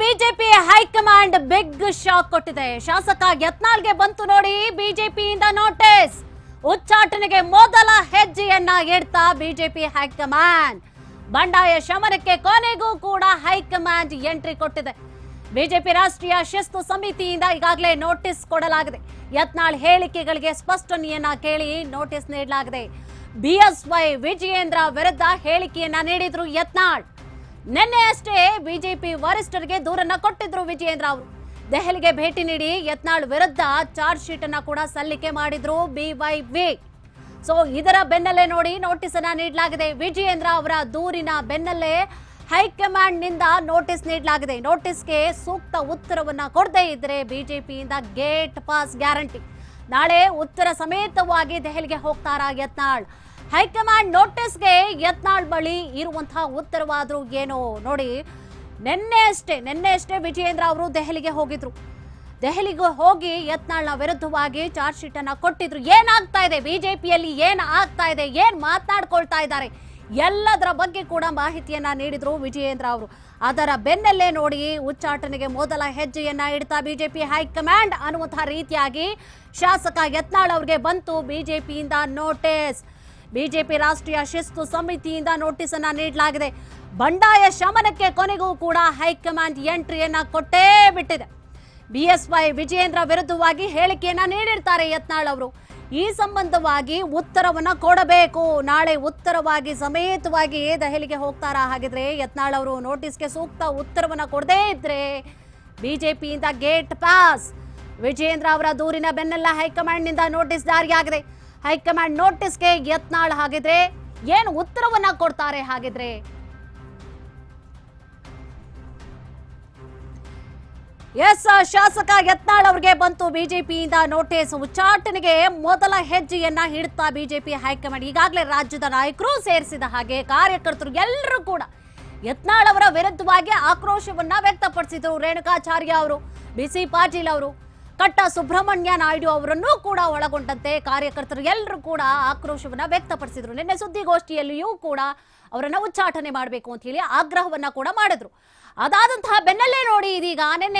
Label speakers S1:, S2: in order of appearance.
S1: BJP high command big shock ಕೊಟ್ಟಿದೆ. ಶಾಸಕ ಯತ್ನಾಳ್ಗೆ ಬಂತು ನೋಡಿ ಬಿಜೆಪಿಯಿಂದ ನೋಟಿಸ್. ಉಚ್ಚಾಟನೆಗೆ ಮೊದಲ ಹೆಜ್ಜೆಯನ್ನ ಇಡ್ತಾ ಬಿಜೆಪಿ ಹೈಕಮಾಂಡ್. ಬಂಡಾಯ ಶಮನಕ್ಕೆ ಕೊನೆಗೂ ಕೂಡ ಹೈಕಮಾಂಡ್ ಎಂಟ್ರಿ ಕೊಟ್ಟಿದೆ. ಬಿಜೆಪಿ ರಾಷ್ಟ್ರೀಯ ಶಿಸ್ತು ಸಮಿತಿಯಿಂದ ಈಗಾಗಲೇ ನೋಟಿಸ್ ಕೊಡಲಾಗಿದೆ. ಯತ್ನಾಳ್ ಹೇಳಿಕೆಗಳಿಗೆ ಸ್ಪಷ್ಟನೆಯನ್ನ ಕೇಳಿ ನೋಟಿಸ್ ನೀಡಲಾಗಿದೆ. ಬಿಎಸ್ವೈ ವಿಜಯೇಂದ್ರ ವಿರುದ್ಧ ಹೇಳಿಕೆಯನ್ನ ನೀಡಿದ್ರು ಯತ್ನಾಳ್. ನಿನ್ನೆ ಅಷ್ಟೇ ಬಿಜೆಪಿ ವರಿಷ್ಠರಿಗೆ ದೂರನ್ನ ಕೊಟ್ಟಿದ್ರು ವಿಜಯೇಂದ್ರ ಅವರು. ದೆಹಲಿಗೆ ಭೇಟಿ ನೀಡಿ ಯತ್ನಾಳ್ ವಿರುದ್ಧ ಚಾರ್ಜ್ ಶೀಟ್ ಅನ್ನ ಕೂಡ ಸಲ್ಲಿಕೆ ಮಾಡಿದ್ರು ಬಿವೈವಿ ಸೊ ಇದರ ಬೆನ್ನಲ್ಲೇ ನೋಡಿ ನೋಟಿಸ್ ಅನ್ನ ನೀಡಲಾಗಿದೆ. ವಿಜಯೇಂದ್ರ ಅವರ ದೂರಿನ ಬೆನ್ನಲ್ಲೇ ಹೈಕಮಾಂಡ್ನಿಂದ ನೋಟಿಸ್ ನೀಡಲಾಗಿದೆ. ನೋಟಿಸ್ಗೆ ಸೂಕ್ತ ಉತ್ತರವನ್ನ ಕೊಡದೇ ಇದ್ರೆ ಬಿಜೆಪಿಯಿಂದ ಗೇಟ್ ಪಾಸ್ ಗ್ಯಾರಂಟಿ. ನಾಳೆ ಉತ್ತರ ಸಮೇತವಾಗಿ ದೆಹಲಿಗೆ ಹೋಗ್ತಾರಾ ಯತ್ನಾಳ್? ಹೈಕಮಾಂಡ್ ನೋಟಿಸ್ಗೆ ಯತ್ನಾಳ್ ಬಳಿ ಇರುವಂತಹ ಉತ್ತರವಾದರೂ ಏನೋ ನೋಡಿ, ನಿನ್ನೆ ಅಷ್ಟೇ ನಿನ್ನೆ ಅಷ್ಟೇ ವಿಜಯೇಂದ್ರ ಅವರು ದೆಹಲಿಗೆ ಹೋಗಿದ್ರು. ದೆಹಲಿಗೆ ಹೋಗಿ ಯತ್ನಾಳ್ನ ವಿರುದ್ಧವಾಗಿ ಚಾರ್ಜ್ ಶೀಟ್ ಅನ್ನ ಕೊಟ್ಟಿದ್ರು. ಏನಾಗ್ತಾ ಇದೆ? ಬಿಜೆಪಿಯಲ್ಲಿ ಏನ್ ಆಗ್ತಾ ಇದೆ? ಏನ್ ಮಾತನಾಡ್ಕೊಳ್ತಾ ಇದ್ದಾರೆ? ಎಲ್ಲದರ ಬಗ್ಗೆ ಕೂಡ ಮಾಹಿತಿಯನ್ನ ನೀಡಿದ್ರು ವಿಜಯೇಂದ್ರ ಅವರು. ಅದರ ಬೆನ್ನಲ್ಲೇ ನೋಡಿ ಉಚ್ಚಾಟನೆಗೆ ಮೊದಲ ಹೆಜ್ಜೆಯನ್ನ ಇಡ್ತಾ ಬಿಜೆಪಿ ಹೈಕಮಾಂಡ್ ಅನ್ನುವಂತಹ ರೀತಿಯಾಗಿ ಶಾಸಕ ಯತ್ನಾಳ್ ಅವರಿಗೆ ಬಂತು ಬಿಜೆಪಿಯಿಂದ ನೋಟಿಸ್. ಬಿಜೆಪಿ ರಾಷ್ಟ್ರೀಯ ಶಿಸ್ತು ಸಮಿತಿಯಿಂದ ನೋಟಿಸ್ ಅನ್ನ ನೀಡಲಾಗಿದೆ. ಬಂಡಾಯ ಶಮನಕ್ಕೆ ಕೊನೆಗೂ ಕೂಡ ಹೈಕಮಾಂಡ್ ಎಂಟ್ರಿಯನ್ನ ಕೊಟ್ಟೇ ಬಿಟ್ಟಿದೆ. ಬಿಎಸ್ವೈ ವಿಜಯೇಂದ್ರ ವಿರುದ್ಧವಾಗಿ ಹೇಳಿಕೆಯನ್ನ ನೀಡಿರ್ತಾರೆ ಯತ್ನಾಳ್ ಅವರು. ಈ ಸಂಬಂಧವಾಗಿ ಉತ್ತರವನ್ನ ಕೊಡಬೇಕು. ನಾಳೆ ಉತ್ತರವಾಗಿ ಸಮೇತವಾಗಿ ದೆಹಲಿಗೆ ಹೋಗ್ತಾರಾ ಹಾಗಿದ್ರೆ ಯತ್ನಾಳ್ ಅವರು ನೋಟಿಸ್ಗೆ ಸೂಕ್ತ ಉತ್ತರವನ್ನ ಕೊಡದೇ ಇದ್ರೆ ಬಿಜೆಪಿಯಿಂದ ಗೇಟ್ ಪಾಸ್. ವಿಜಯೇಂದ್ರ ಅವರ ದೂರಿನ ಬೆನ್ನೆಲ್ಲ ಹೈಕಮಾಂಡ್ನಿಂದ ನೋಟಿಸ್ ಜಾರಿಯಾಗಿದೆ. ಹೈಕಮಾಂಡ್ ನೋಟಿಸ್ಗೆ ಯತ್ನಾಳ್ ಹಾಗಿದ್ರೆ ಏನು ಉತ್ತರವನ್ನ ಕೊಡ್ತಾರೆ ಹಾಗಿದ್ರೆ? ಎಸ್ ಶಾಸಕ ಯತ್ನಾಳ್ ಅವರಿಗೆ ಬಂತು ಬಿಜೆಪಿಯಿಂದ ನೋಟಿಸ್. ಉಚ್ಚಾಟನೆಗೆ ಮೊದಲ ಹೆಜ್ಜೆಯನ್ನ ಹಿಡುತ್ತಾ ಬಿಜೆಪಿ ಹೈಕಮಾಂಡ್ ಈಗಾಗಲೇ ರಾಜ್ಯದ ನಾಯಕರು ಸೇರಿಸಿದ ಹಾಗೆ ಕಾರ್ಯಕರ್ತರು ಎಲ್ಲರೂ ಕೂಡ ಯತ್ನಾಳ್ ಅವರ ವಿರುದ್ಧವಾಗಿ ಆಕ್ರೋಶವನ್ನ ವ್ಯಕ್ತಪಡಿಸಿದ್ರು. ರೇಣುಕಾಚಾರ್ಯ ಅವರು ಬಿಸಿ ಪಾಟೀಲ್ ಅವರು ಕಟ್ಟ ಸುಬ್ರಹ್ಮಣ್ಯ ನಾಯ್ಡು ಅವರನ್ನೂ ಕೂಡ ಒಳಗೊಂಡಂತೆ ಕಾರ್ಯಕರ್ತರು ಎಲ್ಲರೂ ಕೂಡ ಆಕ್ರೋಶವನ್ನ ವ್ಯಕ್ತಪಡಿಸಿದ್ರು. ನಿನ್ನೆ ಸುದ್ದಿಗೋಷ್ಠಿಯಲ್ಲಿಯೂ ಕೂಡ ಅವರನ್ನ ಉಚ್ಚಾಟನೆ ಮಾಡಬೇಕು ಅಂತ ಹೇಳಿ ಆಗ್ರಹವನ್ನ ಕೂಡ ಮಾಡಿದ್ರು. ಅದಾದಂತಹ ಬೆನ್ನಲ್ಲೇ ನೋಡಿ ಇದೀಗ ನಿನ್ನೆ